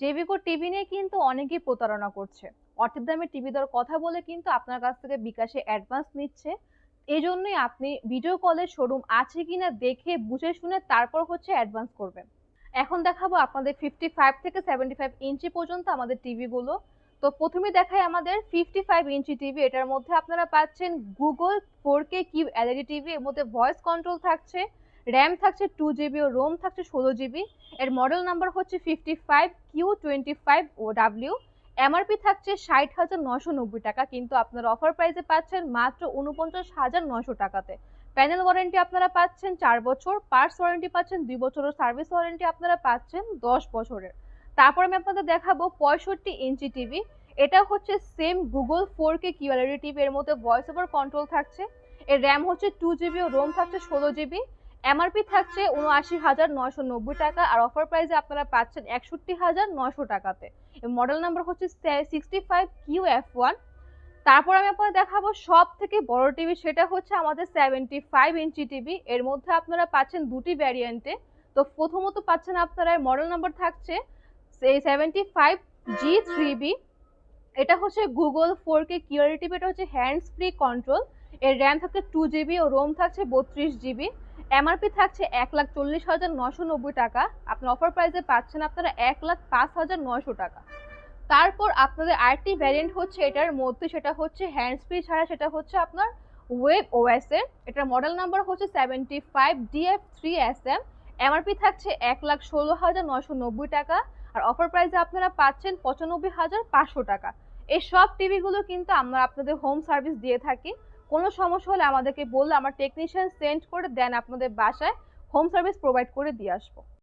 জেবিকো TV নিয়ে কিন্তু অনেকেই প্রতারণা করছে। অর্ধেক দামে টিভি দেওয়ার কথা বলে কিন্তু আপনার কাছ থেকে বিকাশে অ্যাডভান্স নিচ্ছে। এই জন্যই আপনি ভিডিও কলের শোরুম আছে কিনা দেখে, বুঝে শুনে তারপর হচ্ছে অ্যাডভান্স করবেন। এখন দেখাবো আপনাদের ফিফটি ফাইভ থেকে সেভেন্টি ফাইভ ইঞ্চি পর্যন্ত আমাদের টিভিগুলো তো প্রথমে দেখাই আমাদের ফিফটি ফাইভ ইঞ্চি টিভি এটার মধ্যে আপনারা পাচ্ছেন Google four K Q LED TV এর মধ্যে ভয়েস কন্ট্রোল থাকছে। র্যাম থাকছে টু জিবি ও রোম থাকছে ষোলো জিবি এর মডেল নাম্বার হচ্ছে fifty five Q twenty five ও ডাব্লিউ এমআরপি থাকছে ষাট হাজার নশো নব্বই টাকা, কিন্তু আপনারা অফার প্রাইসে পাচ্ছেন মাত্র উনপঞ্চাশ হাজার নশো টাকাতে। প্যানেল ওয়ারেন্টি আপনারা পাচ্ছেন চার বছর পার্টস ওয়ারেন্টি পাচ্ছেন দুই বছরের সার্ভিস ওয়ারেন্টি আপনারা পাচ্ছেন দশ বছরের। তারপর আমি আপনাদের দেখাবো পঁয়ষট্টি ইঞ্চি টিভি এটা হচ্ছে same Google four K QLED TV এর মধ্যে ভয়েস ওভার কন্ট্রোল থাকছে। এর র্যাম হচ্ছে টু জিবি ও রোম থাকছে ষোলো জিবি এমআরপি থাকছে উনআশি হাজার নয়শো নব্বই টাকা আর অফার প্রাইসে আপনারা পাচ্ছেন একষট্টি হাজার নয়শো টাকাতে। মডেল নাম্বার হচ্ছে sixty five Q F one তারপর আমি আপনাদের দেখাবো সব থেকে বড় টিভি সেটা হচ্ছে আমাদের সেভেন্টি ফাইভ ইঞ্চি টিভি এর মধ্যে আপনারা পাচ্ছেন দুটি ভ্যারিয়েন্টে তো প্রথমত পাচ্ছেন আপনারা মডেল নাম্বার থাকছে seventy five G three B এটা হচ্ছে Google four K QR TV এটা হচ্ছে হ্যান্ডস ফ্রি কন্ট্রোল এর র্যাম থাকছে টু জিবি ও রোম থাকছে বত্রিশ জিবি এমআরপি থাকছে এক লাখ চল্লিশ হাজার নশো নব্বই টাকা। আপনার অফার প্রাইসে পাচ্ছেন আপনারা এক লাখ পাঁচ হাজার নশো টাকা। তারপর আপনাদের আরেকটি ভ্যারিয়েন্ট হচ্ছে এটার মধ্যে সেটা হচ্ছে হ্যান্ডস ফ্রি ছাড়া সেটা হচ্ছে আপনার ওয়েব ওএস এর। এটার মডেল নাম্বার হচ্ছে seventy five DF three S M MRP থাকছে এক লাখ ষোলো হাজার নশো নব্বই টাকা। আর অফার প্রাইসে আপনারা পাচ্ছেন পঁচানব্বই হাজার পাঁচশো টাকা। এই সব টিভিগুলো কিন্তু আমরা আপনাদের হোম সার্ভিস দিয়ে থাকি। কোনো সমস্যা হলে আমাদেরকে বললে, আমার টেকনিশিয়ান সেন্ড করে দেন আপনাদের বাসায় হোম সার্ভিস প্রোভাইড করে দিয়ে আসব।